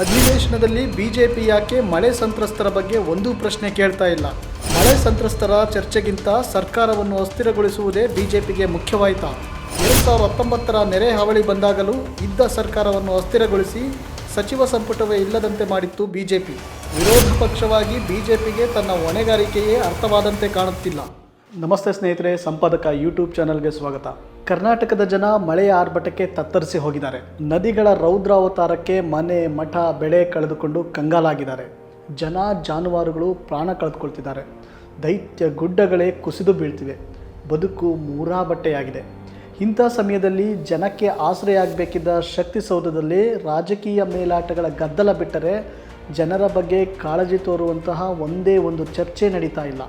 ಅಧಿವೇಶನದಲ್ಲಿ ಬಿಜೆಪಿ ಯಾಕೆ ಮಳೆ ಸಂತ್ರಸ್ತರ ಬಗ್ಗೆ ಒಂದೂ ಪ್ರಶ್ನೆ ಕೇಳ್ತಾ ಇಲ್ಲ? ಮಳೆ ಸಂತ್ರಸ್ತರ ಚರ್ಚೆಗಿಂತ ಸರ್ಕಾರವನ್ನು ಅಸ್ಥಿರಗೊಳಿಸುವುದೇ ಬಿಜೆಪಿಗೆ ಮುಖ್ಯವಾಯಿತಾ. ಎರಡು ಸಾವಿರದ ಹತ್ತೊಂಬತ್ತರ ನೆರೆ ಹಾವಳಿ ಬಂದಾಗಲೂ ಇದ್ದ ಸರ್ಕಾರವನ್ನು ಅಸ್ಥಿರಗೊಳಿಸಿ ಸಚಿವ ಸಂಪುಟವೇ ಇಲ್ಲದಂತೆ ಮಾಡಿತ್ತು ಬಿಜೆಪಿ. ವಿರೋಧ ಪಕ್ಷವಾಗಿ ಬಿಜೆಪಿಗೆ ತನ್ನ ಹೊಣೆಗಾರಿಕೆಯೇ ಅರ್ಥವಾದಂತೆ ಕಾಣುತ್ತಿಲ್ಲ. ನಮಸ್ತೆ ಸ್ನೇಹಿತರೆ, ಸಂಪಾದಕ ಯೂಟ್ಯೂಬ್ ಚಾನಲ್ಗೆ ಸ್ವಾಗತ. ಕರ್ನಾಟಕದ ಜನ ಮಳೆಯ ಆರ್ಭಟಕ್ಕೆ ತತ್ತರಿಸಿ ಹೋಗಿದ್ದಾರೆ. ನದಿಗಳ ರೌದ್ರಾವತಾರಕ್ಕೆ ಮನೆ, ಮಠ, ಬೆಳೆ ಕಳೆದುಕೊಂಡು ಕಂಗಾಲಾಗಿದ್ದಾರೆ. ಜನ, ಜಾನುವಾರುಗಳು ಪ್ರಾಣ ಕಳೆದುಕೊಳ್ತಿದ್ದಾರೆ. ದೈತ್ಯ ಗುಡ್ಡಗಳೇ ಕುಸಿದು ಬೀಳ್ತಿವೆ. ಬದುಕು ಮೂರಾ ಬಟ್ಟೆಯಾಗಿದೆ ಇಂಥ ಸಮಯದಲ್ಲಿ ಜನಕ್ಕೆ ಆಶ್ರಯ ಆಗಬೇಕಿದ್ದ ಶಕ್ತಿ ಸೌಧದಲ್ಲಿ ರಾಜಕೀಯ ಮೇಲಾಟಗಳ ಗದ್ದಲ ಬಿಟ್ಟರೆ ಜನರ ಬಗ್ಗೆ ಕಾಳಜಿ ತೋರುವಂತಹ ಒಂದೇ ಒಂದು ಚರ್ಚೆ ನಡೀತಾ ಇಲ್ಲ.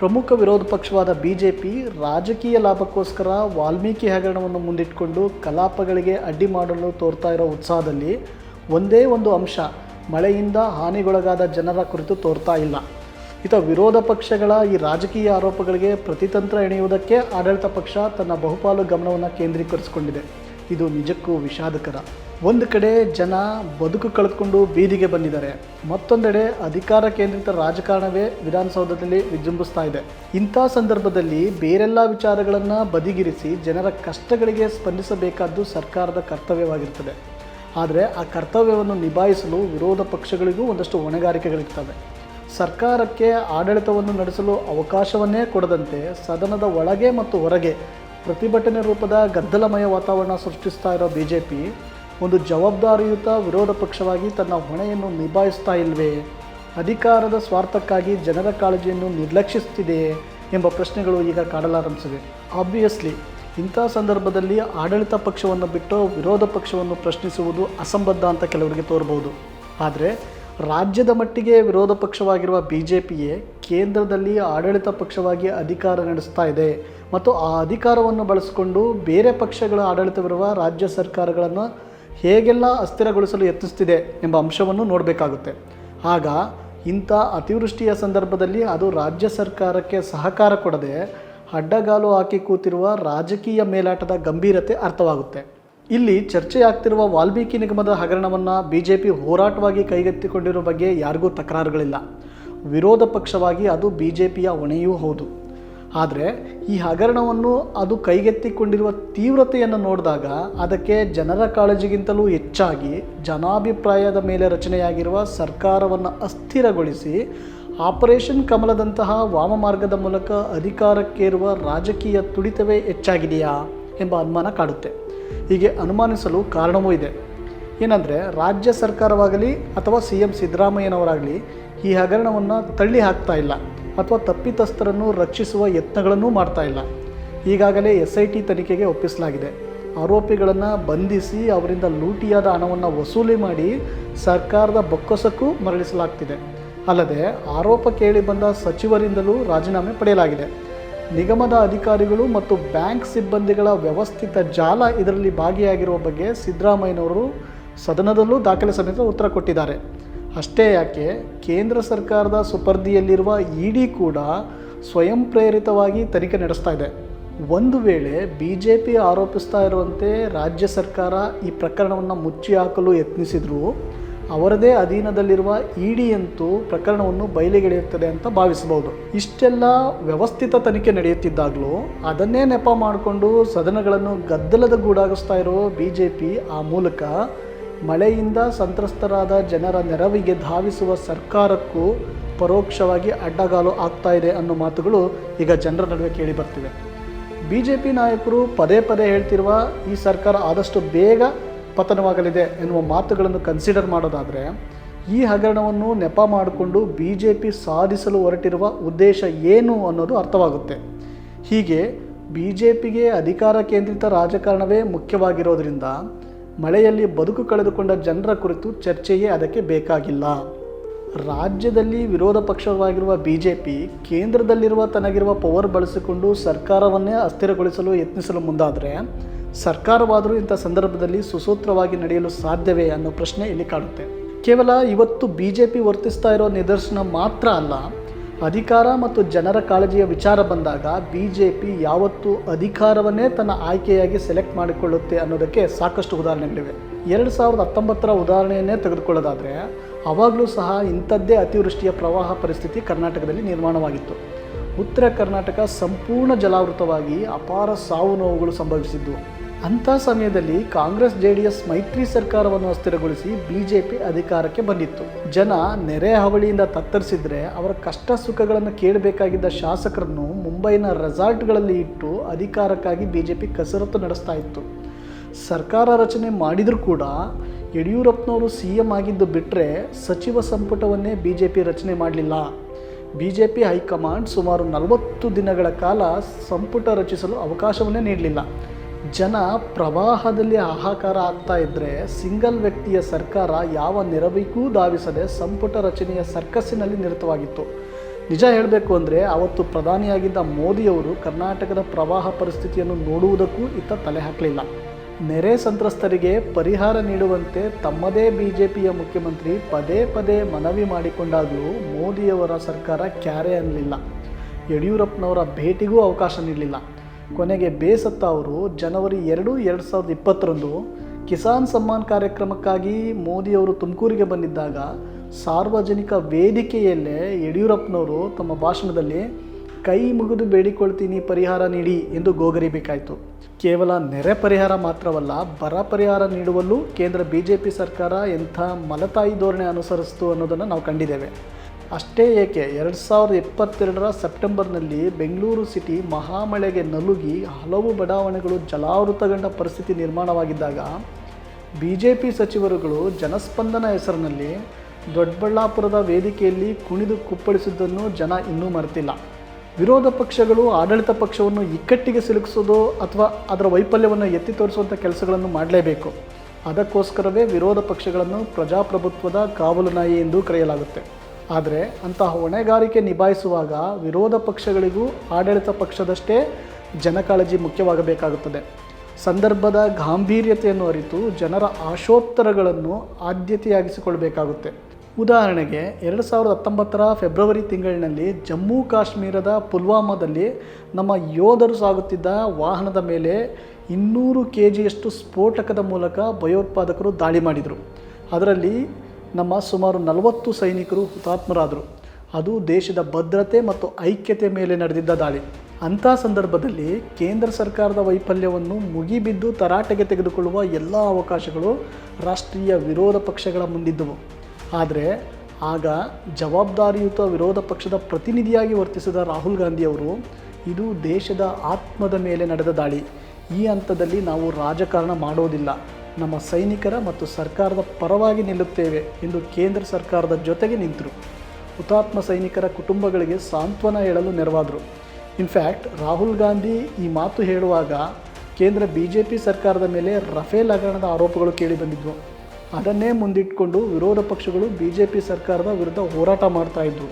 ಪ್ರಮುಖ ವಿರೋಧ ಪಕ್ಷವಾದ ಬಿ ಜೆ ಪಿ ರಾಜಕೀಯ ಲಾಭಕ್ಕೋಸ್ಕರ ವಾಲ್ಮೀಕಿ ಹಗರಣವನ್ನು ಮುಂದಿಟ್ಟುಕೊಂಡು ಕಲಾಪಗಳಿಗೆ ಅಡ್ಡಿ ಮಾಡಲು ತೋರ್ತಾ ಇರೋ ಉತ್ಸಾಹದಲ್ಲಿ ಒಂದೇ ಒಂದು ಅಂಶ, ಮಳೆಯಿಂದ ಹಾನಿಗೊಳಗಾದ ಜನರ ಕುರಿತು ತೋರ್ತಾ ಇಲ್ಲ. ಇತ ವಿರೋಧ ಪಕ್ಷಗಳ ಈ ರಾಜಕೀಯ ಆರೋಪಗಳಿಗೆ ಪ್ರತಿತಂತ್ರ ಎಣೆಯುವುದಕ್ಕೆ ಆಡಳಿತ ಪಕ್ಷ ತನ್ನ ಬಹುಪಾಲು ಗಮನವನ್ನು ಕೇಂದ್ರೀಕರಿಸಿಕೊಂಡಿದೆ. ಇದು ನಿಜಕ್ಕೂ ವಿಷಾದಕರ. ಒಂದು ಕಡೆ ಜನ ಬದುಕು ಕಳೆದುಕೊಂಡು ಬೀದಿಗೆ ಬಂದಿದ್ದಾರೆ. ಮತ್ತೊಂದೆಡೆ ಅಧಿಕಾರ ಕೇಂದ್ರಿತ ರಾಜಕಾರಣವೇ ವಿಧಾನಸೌಧದಲ್ಲಿ ವಿಜೃಂಭಿಸ್ತಾ ಇದೆ. ಇಂಥ ಸಂದರ್ಭದಲ್ಲಿ ಬೇರೆಲ್ಲ ವಿಚಾರಗಳನ್ನು ಬದಿಗಿರಿಸಿ ಜನರ ಕಷ್ಟಗಳಿಗೆ ಸ್ಪಂದಿಸಬೇಕಾದ್ದು ಸರ್ಕಾರದ ಕರ್ತವ್ಯವಾಗಿರ್ತದೆ. ಆದರೆ ಆ ಕರ್ತವ್ಯವನ್ನು ನಿಭಾಯಿಸಲು ವಿರೋಧ ಪಕ್ಷಗಳಿಗೂ ಒಂದಷ್ಟು ಹೊಣೆಗಾರಿಕೆಗಳಿರ್ತವೆ. ಸರ್ಕಾರಕ್ಕೆ ಆಡಳಿತವನ್ನು ನಡೆಸಲು ಅವಕಾಶವನ್ನೇ ಕೊಡದಂತೆ ಸದನದ ಒಳಗೆ ಮತ್ತು ಹೊರಗೆ ಪ್ರತಿಭಟನೆ ರೂಪದ ಗದ್ದಲಮಯ ವಾತಾವರಣ ಸೃಷ್ಟಿಸ್ತಾ ಇರೋ ಬಿ ಜೆ ಪಿ ಒಂದು ಜವಾಬ್ದಾರಿಯುತ ವಿರೋಧ ಪಕ್ಷವಾಗಿ ತನ್ನ ಹೊಣೆಯನ್ನು ನಿಭಾಯಿಸ್ತಾ ಇಲ್ವೇ? ಅಧಿಕಾರದ ಸ್ವಾರ್ಥಕ್ಕಾಗಿ ಜನರ ಕಾಳಜಿಯನ್ನು ನಿರ್ಲಕ್ಷಿಸುತ್ತಿದೆಯೇ ಎಂಬ ಪ್ರಶ್ನೆಗಳು ಈಗ ಕಾಡಲಾರಂಭಿಸಿವೆ. ಆಬ್ವಿಯಸ್ಲಿ ಇಂಥ ಸಂದರ್ಭದಲ್ಲಿ ಆಡಳಿತ ಪಕ್ಷವನ್ನು ಬಿಟ್ಟು ವಿರೋಧ ಪಕ್ಷವನ್ನು ಪ್ರಶ್ನಿಸುವುದು ಅಸಂಬದ್ಧ ಅಂತ ಕೆಲವರಿಗೆ ತೋರಬಹುದು ಆದರೆ, ರಾಜ್ಯದ ಮಟ್ಟಿಗೆ ವಿರೋಧ ಪಕ್ಷವಾಗಿರುವ ಬಿ ಜೆ ಪಿಯೇ ಕೇಂದ್ರದಲ್ಲಿ ಆಡಳಿತ ಪಕ್ಷವಾಗಿ ಅಧಿಕಾರ ನಡೆಸ್ತಾ ಇದೆ ಮತ್ತು ಆ ಅಧಿಕಾರವನ್ನು ಬಳಸಿಕೊಂಡು ಬೇರೆ ಪಕ್ಷಗಳ ಆಡಳಿತವಿರುವ ರಾಜ್ಯ ಸರ್ಕಾರಗಳನ್ನು ಹೇಗೆಲ್ಲ ಅಸ್ಥಿರಗೊಳಿಸಲು ಯತ್ನಿಸ್ತಿದೆ ಎಂಬ ಅಂಶವನ್ನು ನೋಡಬೇಕಾಗುತ್ತೆ. ಆಗ ಇಂಥ ಅತಿವೃಷ್ಟಿಯ ಸಂದರ್ಭದಲ್ಲಿ ಅದು ರಾಜ್ಯ ಸರ್ಕಾರಕ್ಕೆ ಸಹಕಾರ ಕೊಡದೆ ಅಡ್ಡಗಾಲು ಹಾಕಿ ಕೂತಿರುವ ರಾಜಕೀಯ ಮೇಲಾಟದ ಗಂಭೀರತೆ ಅರ್ಥವಾಗುತ್ತೆ. ಇಲ್ಲಿ ಚರ್ಚೆಯಾಗ್ತಿರುವ ವಾಲ್ಮೀಕಿ ನಿಗಮದ ಹಗರಣವನ್ನು ಬಿ ಜೆ ಪಿ ಹೋರಾಟವಾಗಿ ಕೈಗೆತ್ತಿಕೊಂಡಿರೋ ಬಗ್ಗೆ ಯಾರಿಗೂ ತಕರಾರುಗಳಿಲ್ಲ. ವಿರೋಧ ಪಕ್ಷವಾಗಿ ಅದು ಬಿ ಜೆ ಪಿಯ ಹೊಣೆಯೂ ಹೌದು. ಆದರೆ ಈ ಹಗರಣವನ್ನು ಅದು ಕೈಗೆತ್ತಿಕೊಂಡಿರುವ ತೀವ್ರತೆಯನ್ನು ನೋಡಿದಾಗ ಅದಕ್ಕೆ ಜನರ ಕಾಳಜಿಗಿಂತಲೂ ಹೆಚ್ಚಾಗಿ ಜನಾಭಿಪ್ರಾಯದ ಮೇಲೆ ರಚನೆಯಾಗಿರುವ ಸರ್ಕಾರವನ್ನು ಅಸ್ಥಿರಗೊಳಿಸಿ ಆಪರೇಷನ್ ಕಮಲದಂತಹ ವಾಮಮಾರ್ಗದ ಮೂಲಕ ಅಧಿಕಾರಕ್ಕೇರುವ ರಾಜಕೀಯ ತುಡಿತವೇ ಹೆಚ್ಚಾಗಿದೆಯಾ ಎಂಬ ಅನುಮಾನ ಕಾಡುತ್ತೆ. ಹೀಗೆ ಅನುಮಾನಿಸಲು ಕಾರಣವೂ ಇದೆ. ಏನಂದರೆ ರಾಜ್ಯ ಸರ್ಕಾರವಾಗಲಿ ಅಥವಾ ಸಿ ಎಂ ಸಿದ್ದರಾಮಯ್ಯನವರಾಗಲಿ ಈ ಹಗರಣವನ್ನು ತಳ್ಳಿ ಹಾಕ್ತಾ ಇಲ್ಲ. ಅಥವಾ ತಪ್ಪಿತಸ್ಥರನ್ನು ರಕ್ಷಿಸುವ ಯತ್ನಗಳನ್ನೂ ಮಾಡ್ತಾ ಇಲ್ಲ. ಈಗಾಗಲೇ ಎಸ್ ಐ ಟಿ ತನಿಖೆಗೆ ಒಪ್ಪಿಸಲಾಗಿದೆ. ಆರೋಪಿಗಳನ್ನು ಬಂಧಿಸಿ ಅವರಿಂದ ಲೂಟಿಯಾದ ಹಣವನ್ನು ವಸೂಲಿ ಮಾಡಿ ಸರ್ಕಾರದ ಬೊಕ್ಕಸಕ್ಕೂ ಮರಳಿಸಲಾಗ್ತಿದೆ. ಅಲ್ಲದೆ ಆರೋಪ ಕೇಳಿ ಬಂದ ಸಚಿವರಿಂದಲೂ ರಾಜೀನಾಮೆ ಪಡೆಯಲಾಗಿದೆ. ನಿಗಮದ ಅಧಿಕಾರಿಗಳು ಮತ್ತು ಬ್ಯಾಂಕ್ ಸಿಬ್ಬಂದಿಗಳ ವ್ಯವಸ್ಥಿತ ಜಾಲ ಇದರಲ್ಲಿ ಭಾಗಿಯಾಗಿರುವ ಬಗ್ಗೆ ಸಿದ್ದರಾಮಯ್ಯನವರು ಸದನದಲ್ಲೂ ದಾಖಲೆ ಸಮೇತ ಉತ್ತರ ಕೊಟ್ಟಿದ್ದಾರೆ. ಅಷ್ಟೇ ಯಾಕೆ, ಕೇಂದ್ರ ಸರ್ಕಾರದ ಸುಪರ್ದಿಯಲ್ಲಿರುವ ಇಡಿ ಕೂಡ ಸ್ವಯಂ ಪ್ರೇರಿತವಾಗಿ ತನಿಖೆ ನಡೆಸ್ತಾ ಇದೆ. ಒಂದು ವೇಳೆ ಬಿ ಜೆ ಪಿ ಆರೋಪಿಸ್ತಾ ಇರುವಂತೆ ರಾಜ್ಯ ಸರ್ಕಾರ ಈ ಪ್ರಕರಣವನ್ನು ಮುಚ್ಚಿ ಹಾಕಲು ಯತ್ನಿಸಿದರೂ, ಅವರದೇ ಅಧೀನದಲ್ಲಿರುವ ಇಡಿ ಅಂತೂ ಪ್ರಕರಣವನ್ನು ಬಯಲಿಗೆಳೆಯುತ್ತದೆ ಅಂತ ಭಾವಿಸಬಹುದು. ಇಷ್ಟೆಲ್ಲ ವ್ಯವಸ್ಥಿತ ತನಿಖೆ ನಡೆಯುತ್ತಿದ್ದಾಗಲೂ, ಅದನ್ನೇ ನೆಪ ಮಾಡಿಕೊಂಡು ಸದನಗಳನ್ನು ಗದ್ದಲದ ಗೂಡಾಗಿಸ್ತಾ ಇರೋ ಬಿ ಜೆ ಪಿ ಆ ಮೂಲಕ ಮಳೆಯಿಂದ ಸಂತ್ರಸ್ತರಾದ ಜನರ ನೆರವಿಗೆ ಧಾವಿಸುವ ಸರ್ಕಾರಕ್ಕೂ ಪರೋಕ್ಷವಾಗಿ ಅಡ್ಡಗಾಲು ಆಗ್ತಾ ಇದೆ ಅನ್ನೋ ಮಾತುಗಳು ಈಗ ಜನರ ನಡುವೆ ಕೇಳಿ ಬರ್ತಿವೆ. ಬಿ ಜೆ ಪಿ ನಾಯಕರು ಪದೇ ಪದೇ ಹೇಳ್ತಿರುವ ಈ ಸರ್ಕಾರ ಆದಷ್ಟು ಬೇಗ ಪತನವಾಗಲಿದೆ ಎನ್ನುವ ಮಾತುಗಳನ್ನು ಕನ್ಸಿಡರ್ ಮಾಡೋದಾದರೆ, ಈ ಹಗರಣವನ್ನು ನೆಪ ಮಾಡಿಕೊಂಡು ಬಿ ಜೆ ಪಿ ಸಾಧಿಸಲು ಹೊರಟಿರುವ ಉದ್ದೇಶ ಏನು ಅನ್ನೋದು ಅರ್ಥವಾಗುತ್ತೆ. ಹೀಗೆ ಬಿ ಜೆ ಪಿಗೆ ಅಧಿಕಾರ ಕೇಂದ್ರಿತ ರಾಜಕಾರಣವೇ ಮುಖ್ಯವಾಗಿರೋದರಿಂದ ಮಳೆಯಲ್ಲಿ ಬದುಕು ಕಳೆದುಕೊಂಡ ಜನರ ಕುರಿತು ಚರ್ಚೆಯೇ ಅದಕ್ಕೆ ಬೇಕಾಗಿಲ್ಲ. ರಾಜ್ಯದಲ್ಲಿ ವಿರೋಧ ಪಕ್ಷವಾಗಿರುವ ಬಿ ಜೆ ಪಿ ಕೇಂದ್ರದಲ್ಲಿರುವ ತನಗಿರುವ ಪವರ್ ಬಳಸಿಕೊಂಡು ಸರ್ಕಾರವನ್ನೇ ಅಸ್ಥಿರಗೊಳಿಸಲು ಯತ್ನಿಸಲು ಮುಂದಾದರೆ ಸರ್ಕಾರವಾದರೂ ಇಂಥ ಸಂದರ್ಭದಲ್ಲಿ ಸುಸೂತ್ರವಾಗಿ ನಡೆಯಲು ಸಾಧ್ಯವೇ ಅನ್ನೋ ಪ್ರಶ್ನೆ ಇಲ್ಲಿ ಕಾಡುತ್ತೆ. ಕೇವಲ ಇವತ್ತು ಬಿ ಜೆ ಪಿ ವರ್ತಿಸ್ತಾ ಇರೋ ನಿದರ್ಶನ ಮಾತ್ರ ಅಲ್ಲ ಅಧಿಕಾರ ಮತ್ತು ಜನರ ಕಾಳಜಿಯ ವಿಚಾರ ಬಂದಾಗ ಬಿ ಜೆ ಪಿ ಯಾವತ್ತೂ ಅಧಿಕಾರವನ್ನೇ ತನ್ನ ಆಯ್ಕೆಯಾಗಿ ಸೆಲೆಕ್ಟ್ ಮಾಡಿಕೊಳ್ಳುತ್ತೆ ಅನ್ನೋದಕ್ಕೆ ಸಾಕಷ್ಟು ಉದಾಹರಣೆಗಳಿವೆ. ಎರಡು ಸಾವಿರದ ಹತ್ತೊಂಬತ್ತರ ಉದಾಹರಣೆಯನ್ನೇ ತೆಗೆದುಕೊಳ್ಳೋದಾದರೆ ಆವಾಗಲೂ ಸಹ ಇಂಥದ್ದೇ ಅತಿವೃಷ್ಟಿಯ ಪ್ರವಾಹ ಪರಿಸ್ಥಿತಿ ಕರ್ನಾಟಕದಲ್ಲಿ ನಿರ್ಮಾಣವಾಗಿತ್ತು. ಉತ್ತರ ಕರ್ನಾಟಕ ಸಂಪೂರ್ಣ ಜಲಾವೃತವಾಗಿ ಅಪಾರ ಸಾವು ನೋವುಗಳು ಸಂಭವಿಸಿದ್ದು. ಅಂಥ ಸಮಯದಲ್ಲಿ ಕಾಂಗ್ರೆಸ್ ಜೆ ಡಿ ಎಸ್ ಮೈತ್ರಿ ಸರ್ಕಾರವನ್ನು ಅಸ್ಥಿರಗೊಳಿಸಿ ಬಿಜೆಪಿ ಅಧಿಕಾರಕ್ಕೆ ಬಂದಿತ್ತು. ಜನ ನೆರೆ ಹಾವಳಿಯಿಂದ ತತ್ತರಿಸಿದ್ರೆ ಅವರ ಕಷ್ಟ ಸುಖಗಳನ್ನು ಕೇಳಬೇಕಾಗಿದ್ದ ಶಾಸಕರನ್ನು ಮುಂಬೈನ ರೆಸಾರ್ಟ್ಗಳಲ್ಲಿ ಇಟ್ಟು ಅಧಿಕಾರಕ್ಕಾಗಿ ಬಿಜೆಪಿ ಕಸರತ್ತು ನಡೆಸ್ತಾ ಇತ್ತು. ಸರ್ಕಾರ ರಚನೆ ಮಾಡಿದರೂ ಕೂಡ ಯಡಿಯೂರಪ್ಪನವರು ಸಿ ಎಂ ಆಗಿದ್ದು ಬಿಟ್ಟರೆ ಸಚಿವ ಸಂಪುಟವನ್ನೇ ಬಿ ಜೆ ಪಿ ರಚನೆ ಮಾಡಲಿಲ್ಲ. ಬಿ ಜೆ ಪಿ ಹೈಕಮಾಂಡ್ ಸುಮಾರು ನಲವತ್ತು ದಿನಗಳ ಕಾಲ ಸಂಪುಟ ರಚಿಸಲು ಅವಕಾಶವನ್ನೇ ನೀಡಲಿಲ್ಲ. ಜನ ಪ್ರವಾಹದಲ್ಲಿ ಹಾಹಾಕಾರ ಆಗ್ತಾ ಇದ್ದರೆ ಸಿಂಗಲ್ ವ್ಯಕ್ತಿಯ ಸರ್ಕಾರ ಯಾವ ನೆರವಿಗೂ ಧಾವಿಸದೆ ಸಂಪುಟ ರಚನೆಯ ಸರ್ಕಸ್ಸಿನಲ್ಲಿ ನಿರತವಾಗಿತ್ತು. ನಿಜ ಹೇಳಬೇಕು ಅಂದರೆ ಅವತ್ತು ಪ್ರಧಾನಿಯಾಗಿದ್ದ ಮೋದಿಯವರು ಕರ್ನಾಟಕದ ಪ್ರವಾಹ ಪರಿಸ್ಥಿತಿಯನ್ನು ನೋಡುವುದಕ್ಕೂ ಇತ್ತ ತಲೆ ಹಾಕಲಿಲ್ಲ. ನೆರೆ ಸಂತ್ರಸ್ತರಿಗೆ ಪರಿಹಾರ ನೀಡುವಂತೆ ತಮ್ಮದೇ ಬಿ ಜೆ ಪಿಯ ಮುಖ್ಯಮಂತ್ರಿ ಪದೇ ಪದೇ ಮನವಿ ಮಾಡಿಕೊಂಡಾಗಲೂ ಮೋದಿಯವರ ಸರ್ಕಾರ ಕ್ಯಾರೆ ಅನ್ನಲಿಲ್ಲ. ಯಡಿಯೂರಪ್ಪನವರ ಭೇಟಿಗೂ ಅವಕಾಶ ನೀಡಲಿಲ್ಲ. ಕೊನೆಗೆ ಬೇಸತ್ತ ಅವರು ಜನವರಿ ಎರಡು ಎರಡು ಸಾವಿರದ ಇಪ್ಪತ್ತರಂದು ಕಿಸಾನ್ ಸಮ್ಮಾನ್ ಕಾರ್ಯಕ್ರಮಕ್ಕಾಗಿ ಮೋದಿಯವರು ತುಮಕೂರಿಗೆ ಬಂದಿದ್ದಾಗ ಸಾರ್ವಜನಿಕ ವೇದಿಕೆಯಲ್ಲೇ ಯಡಿಯೂರಪ್ಪನವರು ತಮ್ಮ ಭಾಷಣದಲ್ಲಿ, ಕೈ ಮುಗಿದು ಬೇಡಿಕೊಳ್ತೀನಿ ಪರಿಹಾರ ನೀಡಿ ಎಂದು ಗೋಗರಿಬೇಕಾಯಿತು. ಕೇವಲ ನೆರೆ ಪರಿಹಾರ ಮಾತ್ರವಲ್ಲ, ಬರ ಪರಿಹಾರ ನೀಡುವಲ್ಲೂ ಕೇಂದ್ರ ಬಿ ಜೆ ಪಿ ಸರ್ಕಾರ ಎಂಥ ಮಲತಾಯಿ ಧೋರಣೆ ಅನುಸರಿಸ್ತು ಅನ್ನೋದನ್ನು ನಾವು ಕಂಡಿದ್ದೇವೆ. ಅಷ್ಟೇ ಏಕೆ ಎರಡು ಸಾವಿರದ ಇಪ್ಪತ್ತೆರಡರ ಸೆಪ್ಟೆಂಬರ್ನಲ್ಲಿ ಬೆಂಗಳೂರು ಸಿಟಿ ಮಹಾಮಳೆಗೆ ನಲುಗಿ ಹಲವು ಬಡಾವಣೆಗಳು ಜಲಾವೃತಗೊಂಡ ಪರಿಸ್ಥಿತಿ ನಿರ್ಮಾಣವಾಗಿದ್ದಾಗ ಬಿ ಜೆ ಪಿ ಸಚಿವರುಗಳು ಜನಸ್ಪಂದನ ಹೆಸರಿನಲ್ಲಿ ದೊಡ್ಡಬಳ್ಳಾಪುರದ ವೇದಿಕೆಯಲ್ಲಿ ಕುಣಿದು ಕುಪ್ಪಳಿಸಿದ್ದನ್ನು ಜನ ಇನ್ನೂ ಮರೆತಿಲ್ಲ. ವಿರೋಧ ಪಕ್ಷಗಳು ಆಡಳಿತ ಪಕ್ಷವನ್ನು ಇಕ್ಕಟ್ಟಿಗೆ ಸಿಲುಕಿಸೋದು ಅಥವಾ ಅದರ ವೈಫಲ್ಯವನ್ನು ಎತ್ತಿ ತೋರಿಸುವಂಥ ಕೆಲಸಗಳನ್ನು ಮಾಡಲೇಬೇಕು. ಅದಕ್ಕೋಸ್ಕರವೇ ವಿರೋಧ ಪಕ್ಷಗಳನ್ನು ಪ್ರಜಾಪ್ರಭುತ್ವದ ಕಾವಲು ನಾಯಿ ಎಂದು ಕರೆಯಲಾಗುತ್ತೆ. ಆದರೆ ಅಂತಹ ಹೊಣೆಗಾರಿಕೆ ನಿಭಾಯಿಸುವಾಗ ವಿರೋಧ ಪಕ್ಷಗಳಿಗೂ ಆಡಳಿತ ಪಕ್ಷದಷ್ಟೇ ಜನಕಾಳಜಿ ಮುಖ್ಯವಾಗಬೇಕಾಗುತ್ತದೆ. ಸಂದರ್ಭದ ಗಾಂಭೀರ್ಯತೆಯನ್ನು ಅರಿತು ಜನರ ಆಶೋತ್ತರಗಳನ್ನು ಆದ್ಯತೆಯಾಗಿಸಿಕೊಳ್ಳಬೇಕಾಗುತ್ತೆ ಉದಾಹರಣೆಗೆ, ಎರಡು ಸಾವಿರದ ಹತ್ತೊಂಬತ್ತರ ಫೆಬ್ರವರಿ ತಿಂಗಳಿನಲ್ಲಿ ಜಮ್ಮು ಕಾಶ್ಮೀರದ ಪುಲ್ವಾಮಾದಲ್ಲಿ ನಮ್ಮ ಯೋಧರು ಸಾಗುತ್ತಿದ್ದ ವಾಹನದ ಮೇಲೆ ಇನ್ನೂರು ಕೆ ಜಿಯಷ್ಟು ಸ್ಫೋಟಕದ ಮೂಲಕ ಭಯೋತ್ಪಾದಕರು ದಾಳಿ ಮಾಡಿದರು. ಅದರಲ್ಲಿ ನಮ್ಮ ಸುಮಾರು ನಲವತ್ತು ಸೈನಿಕರು ಹುತಾತ್ಮರಾದರು. ಅದು ದೇಶದ ಭದ್ರತೆ ಮತ್ತು ಐಕ್ಯತೆ ಮೇಲೆ ನಡೆದಿದ್ದ ದಾಳಿ. ಅಂಥ ಸಂದರ್ಭದಲ್ಲಿ ಕೇಂದ್ರ ಸರ್ಕಾರದ ವೈಫಲ್ಯವನ್ನು ಮುಗಿಬಿದ್ದು ತರಾಟೆಗೆ ತೆಗೆದುಕೊಳ್ಳುವ ಎಲ್ಲ ಅವಕಾಶಗಳು ರಾಷ್ಟ್ರೀಯ ವಿರೋಧ ಪಕ್ಷಗಳ ಮುಂದಿದ್ದವು. ಆದರೆ ಆಗ ಜವಾಬ್ದಾರಿಯುತ ವಿರೋಧ ಪಕ್ಷದ ಪ್ರತಿನಿಧಿಯಾಗಿ ವರ್ತಿಸಿದ ರಾಹುಲ್ ಗಾಂಧಿಯವರು, ಇದು ದೇಶದ ಆತ್ಮದ ಮೇಲೆ ನಡೆದ ದಾಳಿ. ಈ ಹಂತದಲ್ಲಿ ನಾವು ರಾಜಕಾರಣ ಮಾಡೋದಿಲ್ಲ. ನಮ್ಮ ಸೈನಿಕರ ಮತ್ತು ಸರ್ಕಾರದ ಪರವಾಗಿ ನಿಲ್ಲುತ್ತೇವೆ ಎಂದು ಕೇಂದ್ರ ಸರ್ಕಾರದ ಜೊತೆಗೆ ನಿಂತರು. ಹುತಾತ್ಮ ಸೈನಿಕರ ಕುಟುಂಬಗಳಿಗೆ ಸಾಂತ್ವನ ಹೇಳಲು ನೆರವಾದರು. ಇನ್ಫ್ಯಾಕ್ಟ್ ರಾಹುಲ್ ಗಾಂಧಿ ಈ ಮಾತು ಹೇಳುವಾಗ ಕೇಂದ್ರ ಬಿ ಜೆ ಪಿ ಸರ್ಕಾರದ ಮೇಲೆ ರಫೇಲ್ ಹಗರಣದ ಆರೋಪಗಳು ಕೇಳಿಬಂದಿದ್ವು ಅದನ್ನೇ ಮುಂದಿಟ್ಕೊಂಡು ವಿರೋಧ ಪಕ್ಷಗಳು ಬಿ ಜೆ ಪಿ ಸರ್ಕಾರದ ವಿರುದ್ಧ ಹೋರಾಟ ಮಾಡ್ತಾ ಇದ್ವು.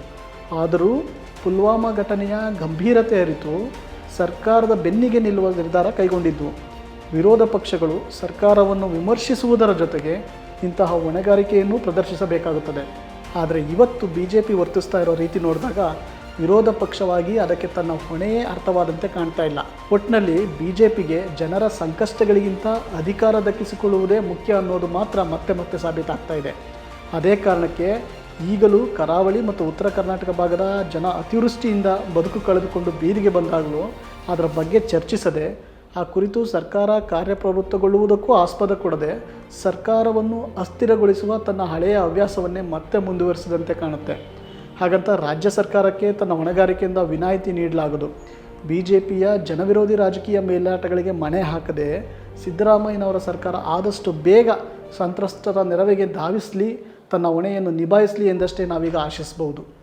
ಆದರೂ ಪುಲ್ವಾಮಾ ಘಟನೆಯ ಗಂಭೀರತೆ ಅರಿತು ಸರ್ಕಾರದ ಬೆನ್ನಿಗೆ ನಿಲ್ಲುವ ನಿರ್ಧಾರ ಕೈಗೊಂಡಿದ್ವು. ವಿರೋಧ ಪಕ್ಷಗಳು ಸರ್ಕಾರವನ್ನು ವಿಮರ್ಶಿಸುವುದರ ಜೊತೆಗೆ ಇಂತಹ ಹೊಣೆಗಾರಿಕೆಯನ್ನು ಪ್ರದರ್ಶಿಸಬೇಕಾಗುತ್ತದೆ. ಆದರೆ ಇವತ್ತು ಬಿ ಜೆ ಪಿ ವರ್ತಿಸ್ತಾ ಇರೋ ರೀತಿ ನೋಡಿದಾಗ ವಿರೋಧ ಪಕ್ಷವಾಗಿ ಅದಕ್ಕೆ ತನ್ನ ಹೊಣೆಯೇ ಅರ್ಥವಾದಂತೆ ಕಾಣ್ತಾ ಇಲ್ಲ. ಒಟ್ಟಿನಲ್ಲಿ ಬಿ ಜೆ ಪಿಗೆ ಜನರ ಸಂಕಷ್ಟಗಳಿಗಿಂತ ಅಧಿಕಾರ ದಕ್ಕಿಸಿಕೊಳ್ಳುವುದೇ ಮುಖ್ಯ ಅನ್ನೋದು ಮಾತ್ರ ಮತ್ತೆ ಮತ್ತೆ ಸಾಬೀತಾಗ್ತಾ ಇದೆ. ಅದೇ ಕಾರಣಕ್ಕೆ ಈಗಲೂ ಕರಾವಳಿ ಮತ್ತು ಉತ್ತರ ಕರ್ನಾಟಕ ಭಾಗದ ಜನ ಅತಿವೃಷ್ಟಿಯಿಂದ ಬದುಕು ಕಳೆದುಕೊಂಡು ಬೀದಿಗೆ ಬಂದಾಗಲೂ ಅದರ ಬಗ್ಗೆ ಚರ್ಚಿಸದೆ ಆ ಕುರಿತು ಸರ್ಕಾರ ಕಾರ್ಯಪ್ರವೃತ್ತಗೊಳ್ಳುವುದಕ್ಕೂ ಆಸ್ಪದ ಕೊಡದೆ ಸರ್ಕಾರವನ್ನು ಅಸ್ಥಿರಗೊಳಿಸುವ ತನ್ನ ಹಳೆಯ ಹವ್ಯಾಸವನ್ನೇ ಮತ್ತೆ ಮುಂದುವರಿಸಿದಂತೆ ಕಾಣುತ್ತೆ. ಹಾಗಂತ ರಾಜ್ಯ ಸರ್ಕಾರಕ್ಕೆ ತನ್ನ ಹೊಣೆಗಾರಿಕೆಯಿಂದ ವಿನಾಯಿತಿ ನೀಡಲಾಗದು. ಬಿ ಜೆ ಪಿಯ ಜನವಿರೋಧಿ ರಾಜಕೀಯ ಮೇಲಾಟಗಳಿಗೆ ಮಣೆ ಹಾಕದೆ ಸಿದ್ದರಾಮಯ್ಯನವರ ಸರ್ಕಾರ ಆದಷ್ಟು ಬೇಗ ಸಂತ್ರಸ್ತರ ನೆರವಿಗೆ ಧಾವಿಸಲಿ, ತನ್ನ ಹೊಣೆಯನ್ನು ನಿಭಾಯಿಸಲಿ ಎಂದಷ್ಟೇ ನಾವೀಗ ಆಶಿಸಬಹುದು.